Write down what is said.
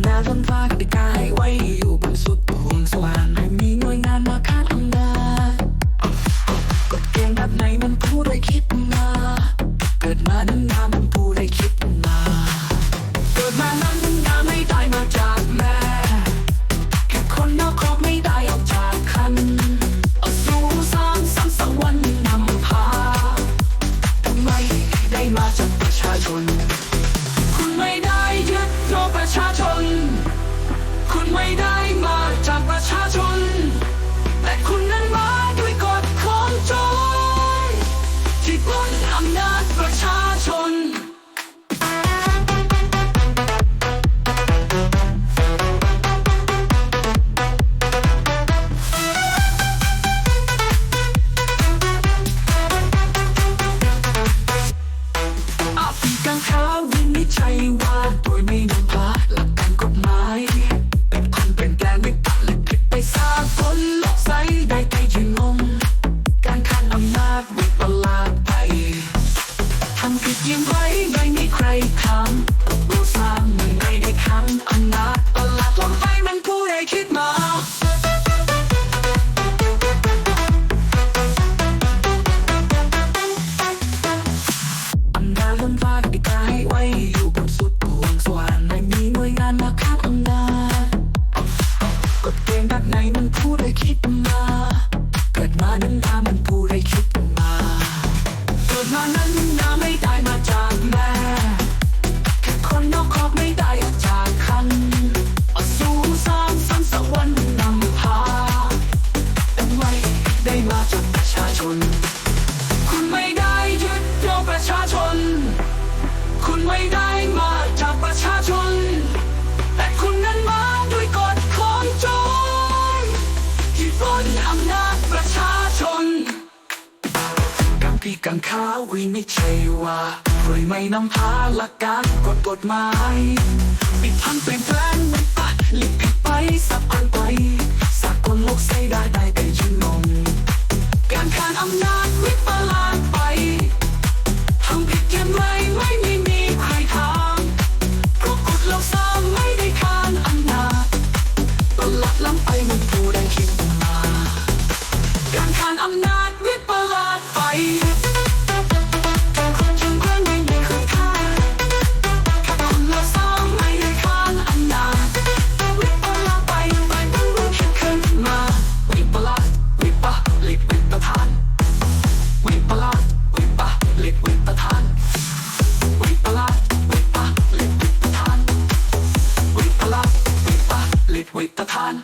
ำนาจนฟ้ากติกาให้ไว้อยู่บนสุดห่วงสวรรค์ให้มีหน่วยงานมาคาดอำนาจกฎเกณฑ์แบบไหนมันผู้ได้คิดมา เกิดมานั้นนามันพูดได้คิดมา นิจฉัยว่าโดยไม่นำพาหลักการกฎหมายเป็นคนเป็นแกนไม่ตัดและผิดไปสร้างผลลกใสได้ใครยืนงงการขันอำนาจวิปลาสไปทำผิดยังไงไม่มีใครทำ กฎเกณฑ์แบบไหนมันพูดให้คิดมา เกิดมานั้นนามันพูดให้คิดมา เกิดมานั้น พี่กังขาวิไม่ใช่ว่าเพื่อไม่นำพาหลักการกฎกฎหมายปิดพันเปลี่ยนแปลงมันปะลิบผิดไปสับอันไปสากลโลกใส่ได้ได้ ลิดวิปทาน